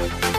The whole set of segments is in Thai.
ส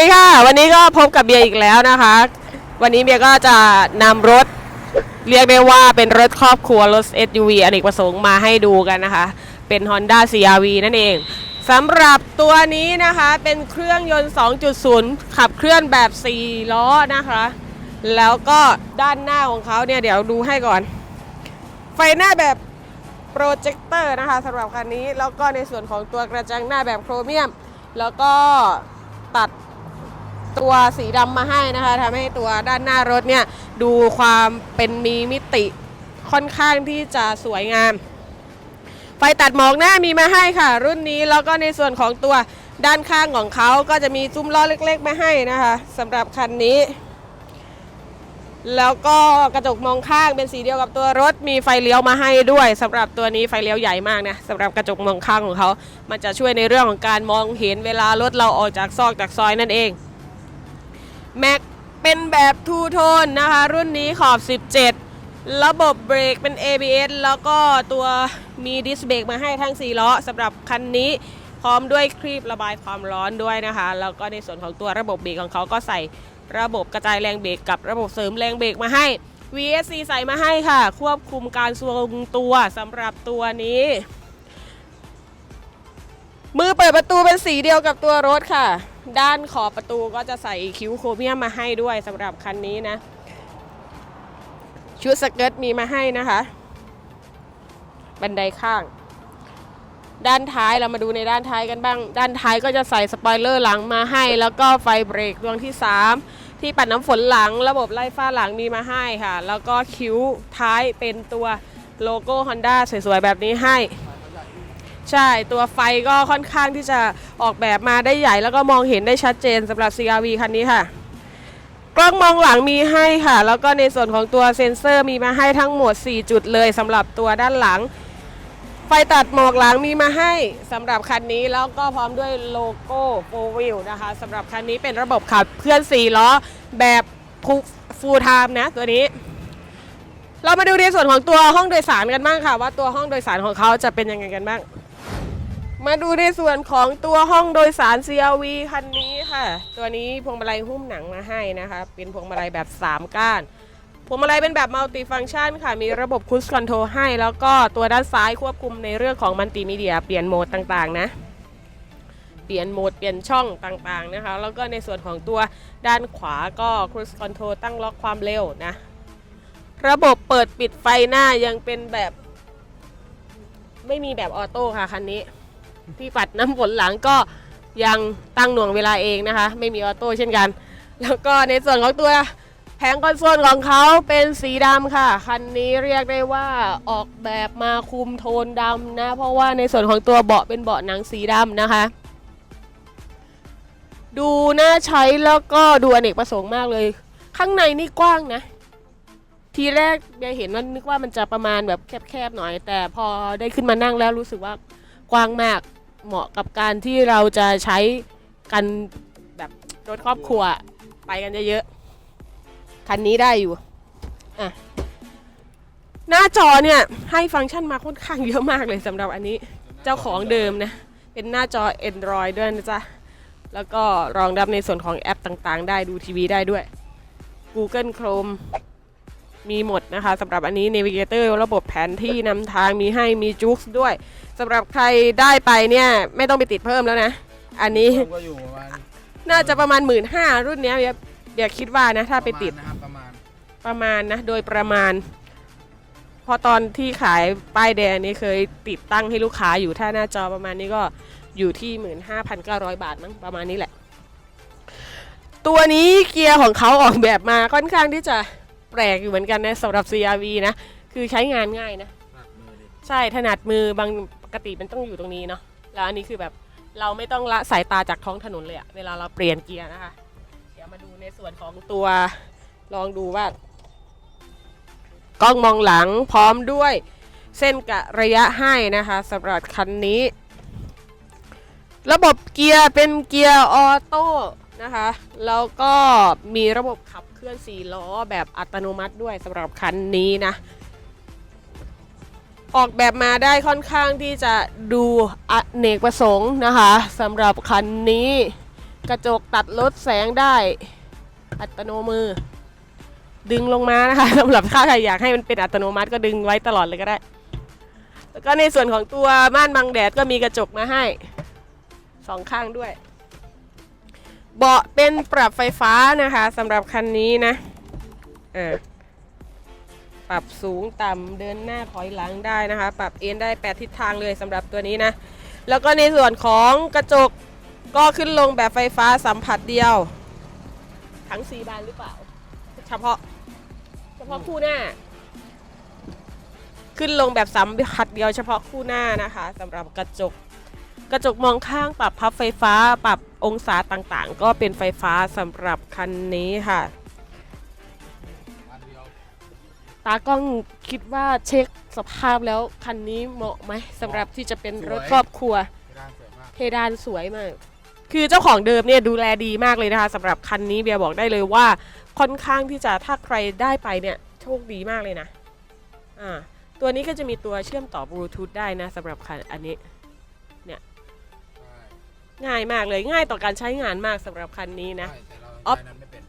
วัสดีค่ะ วันนี้ก็พบกับเบียร์อีกแล้วนะคะ วันนี้เบียร์ก็จะนำรถเรียกได้ว่าเป็นรถครอบครัวรถ SUV อเนกประสงค์มาให้ดูกันนะคะ เป็น Honda CRV นั่นเองสำหรับตัวนี้นะคะเป็นเครื่องยนต์ 2.0 ขับเคลื่อนแบบ 4 ล้อนะคะ แล้วก็ด้านหน้าของเขาเนี่ยเดี๋ยวดูให้ก่อน ไฟหน้าแบบโปรเจคเตอร์นะคะสำหรับคันนี้แล้วก็ในส่วนของตัวกระจังหน้าแบบโครเมียม แล้วก็ตัด ตัวสีดำมาให้นะคะทำให้ตัวด้านหน้ารถเนี่ยดูความเป็นมีมิติค่อนข้างที่จะสวยงาม ไฟตัดหมอกหน้ามีมาให้ค่ะ รุ่นนี้แล้วก็ในส่วนของตัวด้านข้างของเขาก็จะมีซุ้มล้อเล็กๆมาให้นะคะสำหรับคันนี้ แล้วก็กระจกมองข้างเป็นสีเดียวกับตัวรถ มีไฟเลี้ยวมาให้ด้วยสำหรับตัวนี้ไฟเลี้ยวใหญ่มากนะสำหรับกระจกมองข้างของเขา มันจะช่วยในเรื่องของการมองเห็นเวลารถเราออกจากซอกจากซอยนั่นเอง แม็กเป็นแบบทูโทนนะคะ รุ่นนี้ขอบ 17 ระบบเบรกเป็น ABS แล้วก็ตัวมีดิสเบรกมาให้ทั้ง 4 ล้อสำหรับคันนี้พร้อมด้วยครีบระบายความร้อนด้วยนะคะ แล้วก็ในส่วนของตัวระบบเบรกของเขาก็ใส่ระบบกระจายแรงเบรกกับระบบเสริมแรงเบรกมาให้ VSC ใส่มาให้ค่ะ ควบคุมการทรงตัวสำหรับตัวนี้ มือเปิดประตูเป็นสีเดียวกับตัวรถค่ะ ด้านขอบประตูก็จะใส่คิ้วโครเมียมมาให้ด้วยสำหรับคันนี้นะ ชุดสเกิร์ตมีมาให้นะคะ บันไดข้าง ด้านท้ายเรามาดูในด้านท้ายกันบ้าง ด้านท้ายก็จะใส่สปอยเลอร์หลังมาให้ แล้วก็ไฟเบรกดวงที่ 3 ที่ปัดน้ำฝนหลัง ระบบไล่ฟ้าหลังมีมาให้ค่ะ แล้วก็คิ้วท้ายเป็นตัวโลโก้ Honda สวยๆแบบนี้ให้ ใช่ตัวไฟก็ค่อนข้างที่จะออกแบบมาได้ใหญ่ แล้วก็มองเห็นได้ชัดเจนสำหรับ CRV คันนี้ค่ะ กล้องมองหลังมีให้ค่ะ แล้วก็ในส่วนของตัวเซ็นเซอร์มีมาให้ทั้งหมด 4 จุดเลยสำหรับตัวด้านหลัง ไฟตัดหมอกหลังมีมาให้สำหรับคันนี้แล้วก็พร้อมด้วยโลโก้โฟวิลนะคะสำหรับคันนี้เป็นระบบขับเคลื่อน4ล้อแบบฟูลไทม์นะตัวนี้เรามาดูในส่วนของตัวห้องโดยสารกันบ้างค่ะ ว่าตัวห้องโดยสารของเขาจะเป็นยังไงกันบ้าง มาดูในส่วนของตัวห้องโดยสาร CRV คันนี้ค่ะ ตัวนี้พวงมาลัยหุ้มหนังมาให้นะคะ เป็นพวงมาลัยแบบ 3 ก้าน พวงมาลัยเป็นแบบมัลติฟัง c t ชันค่ะ มีระบบคุ i คอนโทรให้ แล้วก็ตัวด้านซ้ายควบคุมในเรื่องของมัลติมีเดีย เปลี่ยนโหมดต่างๆนะ เปลี่ยนโหมดเปลี่ยนช่องต่างๆนะคะ แล้วก็ในส่วนของตัวด้านขวาก็คุ i คอนโทรตั้งล็อกความเร็วนะ ระบบเปิดปิดไฟหน้ายังเป็นแบบ ไม่มีแบบออโต้ค่ะคันนี้ ที่ปัดน้ำฝนหลังก็ยังตั้งหน่วงเวลาเองนะคะ ไม่มีออโต้เช่นกัน แล้วก็ในส่วนของตัวแผงคอนโซลของเขาเป็นสีดำค่ะ คันนี้เรียกได้ว่าออกแบบมาคุมโทนดำนะ เพราะว่าในส่วนของตัวเบาะเป็นเบาะหนังสีดำนะคะ ดูน่าใช้แล้วก็ดูอเนกประสงค์มากเลย ข้างในนี่กว้างนะ ทีแรกเบียเห็นว่านึกว่ามันจะประมาณแบบแคบๆหน่อย แต่พอได้ขึ้นมานั่งแล้วรู้สึกว่ากว้างมาก เหมาะกับการที่เราจะใช้กันแบบรถครอบครัวไปกันเยอะๆคันนี้ได้อยู่อะหน้าจอเนี่ยให้ฟังก์ชันมาค่อนข้างเยอะมากเลยสำหรับอันนี้เจ้าของเดิมนะ เป็นหน้าจอ Android ด้วยนะจ๊ะ แล้วก็รองรับในส่วนของแอปต่างๆ ได้ดูทีวีได้ด้วย Google Chrome มีหมดนะคะสำหรับอันนี้ Navigator ระบบแผนที่นำทางมีให้มีจุกด้วยสำหรับใครได้ไปเนี่ย ไม่ต้องไปติดเพิ่มแล้วนะ อันนี้ก็อยู่ประมาณน่าจะประมาณ 1 5ื่นรุ่นเนี้ยเดี๋ยวเดี๋ยวคิดว่านะ ถ้าไปติดประมาณนะครับประมาณประมาณนะ โดยประมาณ พอตอนที่ขายป้ายแดงนี่เคยติดตั้งให้ลูกค้าอยู่ถ้าหน้าจอประมาณนี้ก็อยู่ที่ 15,900 บาทมั้งประมาณนี้แหละ ตัวนี้เกียร์ของเขาออกแบบมาค่อนข้างที่จะ แปลกอยู่เหมือนกันนะสำหรับ CRV นะคือใช้งานง่ายนะหนักมือดิใช่ถนัดมือบางปกติมันต้องอยู่ตรงนี้เนาะแล้วอันนี้คือแบบเราไม่ต้องละสายตาจากท้องถนนเลยอะเวลาเราเปลี่ยนเกียร์นะคะ เดี๋ยวมาดูในส่วนของตัวลองดูว่ากล้องมองหลังพร้อมด้วยเส้นกะระยะให้นะคะสำหรับคันนี้ ระบบเกียร์เป็นเกียร์ออโต้นะคะ แล้วก็มีระบบขับ เคลื่อน4ล้อแบบอัตโนมัติด้วยสำหรับคันนี้นะ ออกแบบมาได้ค่อนข้างที่จะดูอเนกประสงค์นะคะสำหรับคันนี้ กระจกตัดลดแสงได้อัตโนมือ ดึงลงมานะคะสำหรับถ้าใครอยากให้มันเป็นอัตโนมัติก็ดึงไว้ตลอดเลยก็ได้ แล้วก็ในส่วนของตัวม่านบังแดดก็มีกระจกมาให้สองข้างด้วย เบาะเป็นปรับไฟฟ้านะคะสำหรับคันนี้นะปรับสูงต่ำเดินหน้าถอยหลังได้นะคะ ปรับเอนได้8ทิศทางเลยสำหรับตัวนี้นะ แล้วก็ในส่วนของกระจกก็ขึ้นลงแบบไฟฟ้าสัมผัสเดียว ทั้ง4บานหรือเปล่า เฉพาะ เฉพาะคู่หน้า ขึ้นลงแบบสัมผัสเดียวเฉพาะคู่หน้านะคะสำหรับกระจก กระจกมองข้างปรับพับไฟฟ้า ปรับ องศาต่างๆ ก็เป็นไฟฟ้าสำหรับคันนี้ค่ะ ตากล้องคิดว่าเช็คสภาพแล้วคันนี้เหมาะไหมสำหรับที่จะเป็นรถครอบครัว เพดานสวยมาก คือเจ้าของเดิมเนี่ยดูแลดีมากเลยนะคะสำหรับคันนี้เบียร์บอกได้เลยว่า ค่อนข้างที่จะถ้าใครได้ไปเนี่ยโชคดีมากเลยนะอ่าตัวนี้ก็จะมีตัวเชื่อมต่อบลูทูธได้นะสำหรับคันอันนี้ ง่ายมากเลยง่ายต่อการใช้งานมากสำหรับคันนี้นะ ใช่แต่เราอ๊อฟ ใช้นั้นไม่เป็น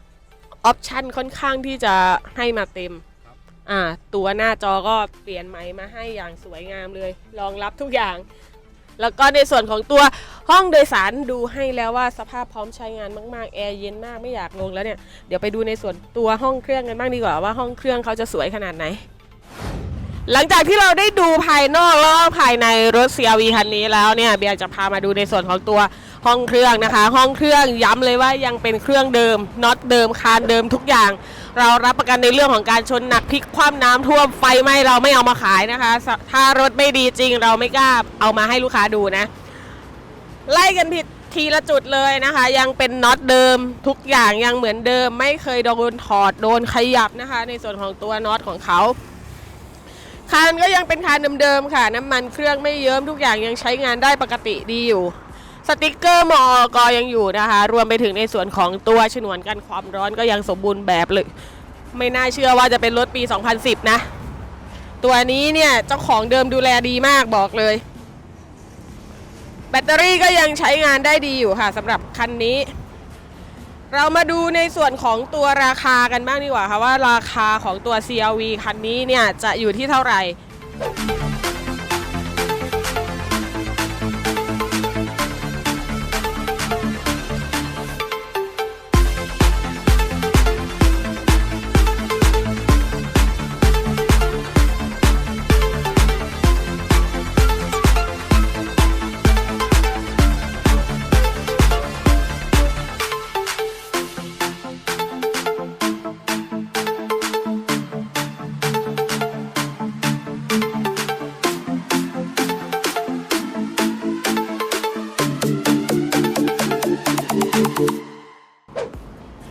ออปชันค่อนข้างที่จะให้มาเต็มครับอ่า ตัวหน้าจอก็เปลี่ยนใหม่มาให้อย่างสวยงามเลย รองรับทุกอย่าง แล้วก็ในส่วนของตัวห้องโดยสารดูให้แล้วว่าสภาพพร้อมใช้งานมากๆ แอร์เย็นมากไม่อยากลงแล้วเนี่ย เดี๋ยวไปดูในส่วนตัวห้องเครื่องกันบ้างดีกว่าว่าห้องเครื่องเขาจะสวยขนาดไหน หลังจากที่เราได้ดูภายนอกแล้วภายในรถ CRV คันนี้แล้วเนี่ยเบียร์จะพามาดูในส่วนของตัวห้องเครื่องนะคะ ห้องเครื่องย้ำเลยว่ายังเป็นเครื่องเดิมน็อตเดิมคานเดิมทุกอย่าง เรารับประกันในเรื่องของการชนหนักพลิกคว่ำน้ำท่วมไฟไหม้เราไม่เอามาขายนะคะ ถ้ารถไม่ดีจริง เราไม่กล้าเอามาให้ลูกค้าดูนะ ไล่กันผิดทีละจุดเลยนะคะ ยังเป็นน็อตเดิมทุกอย่างยังเหมือนเดิม ไม่เคยโดนถอดโดนขยับนะคะ ในส่วนของตัวน็อตของเขา คานก็ยังเป็นคานเดิมๆค่ะ น้ำมันเครื่องไม่เยิ้มทุกอย่างยังใช้งานได้ปกติดีอยู่ สติกเกอร์มอกยังอยู่นะคะ รวมไปถึงในส่วนของตัวฉนวนกันความร้อนก็ยังสมบูรณ์แบบเลย ไม่น่าเชื่อว่าจะเป็นรถปี 2010 นะ ตัวนี้เนี่ยเจ้าของเดิมดูแลดีมากบอกเลย แบตเตอรี่ก็ยังใช้งานได้ดีอยู่ค่ะสำหรับคันนี้ เรามาดูในส่วนของตัวราคากันบ้างดีกว่าค่ะว่าราคาของตัว CRV คันนี้เนี่ยจะอยู่ที่เท่าไหร่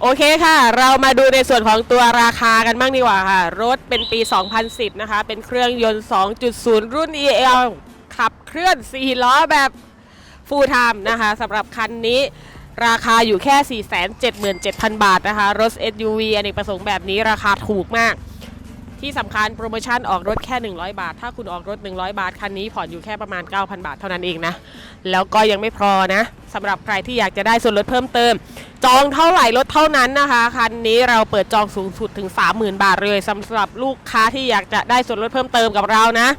โอเคค่ะ เรามาดูในส่วนของตัวราคากันบ้างดีกว่าค่ะ รถเป็นปี 2010 นะคะ เป็นเครื่องยนต์ 2.0 รุ่น EL ขับเคลื่อน 4 ล้อแบบ full time นะคะสำหรับคันนี้ราคาอยู่แค่ 477,000 บาทนะคะ รถ SUV อเนกประสงค์แบบนี้ราคาถูกมาก ที่สำคัญโปรโมชั่นออกรถแค่ 100 บาท ถ้าคุณออกรถ 100 บาท คันนี้ผ่อนอยู่แค่ประมาณ 9,000 บาทเท่านั้นเองนะ แล้วก็ยังไม่พอนะสำหรับใครที่อยากจะได้ส่วนลดเพิ่มเติม จองเท่าไหร่ลดเท่านั้นนะคะคันนี้เราเปิดจองสูงสุดถึง 30,000 บาทเลยสำหรับลูกค้าที่อยากจะได้ส่วนลดเพิ่มเติมกับเรานะ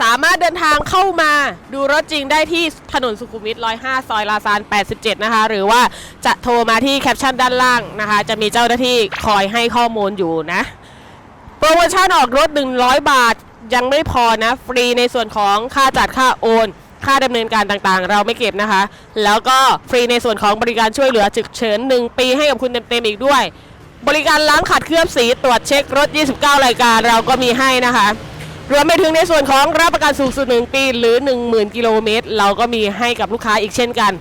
สามารถเดินทางเข้ามาดูรถจริงได้ที่ถนนสุขุมวิท105 ซอยลาซาน 87 นะคะ หรือว่าจะโทรมาที่แคปชั่นด้านล่างนะคะ จะมีเจ้าหน้าที่คอยให้ข้อมูลอยู่นะ โปรโมชั่นออกรถ 100 บาทยังไม่พอนะ ฟรีในส่วนของค่าจัดค่าโอน ค่าดำเนินการต่างๆ เราไม่เก็บนะคะ แล้วก็ฟรีในส่วนของบริการช่วยเหลือฉุกเฉิน1ปีให้กับคุณเต็มๆอีกด้วย บริการล้างขัดเคลือบสีตรวจเช็ครถ 29 รายการเราก็มีให้นะคะ รวมไปถึงในส่วนของรับประกันสูงสุด 1 ปีหรือ 10,000 กิโลเมตร เราก็มีให้กับลูกค้าอีกเช่นกัน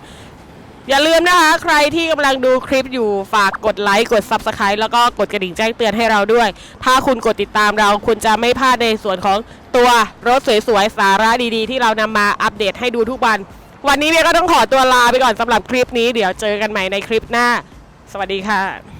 อย่าลืมนะคะ ใครที่กำลังดูคลิปอยู่ฝากกดไลค์กด Subscribe แล้วก็กดกระดิ่งแจ้งเตือนให้เราด้วย ถ้าคุณกดติดตามเราคุณจะไม่พลาดในส่วนของ ตัวรถสวยๆ สาระดีๆ ที่เรานำมาอัปเดตให้ดูทุกวัน วันนี้เบียร์ก็ต้องขอตัวลาไปก่อนสำหรับคลิปนี้ เดี๋ยวเจอกันใหม่ในคลิปหน้า สวัสดีค่ะ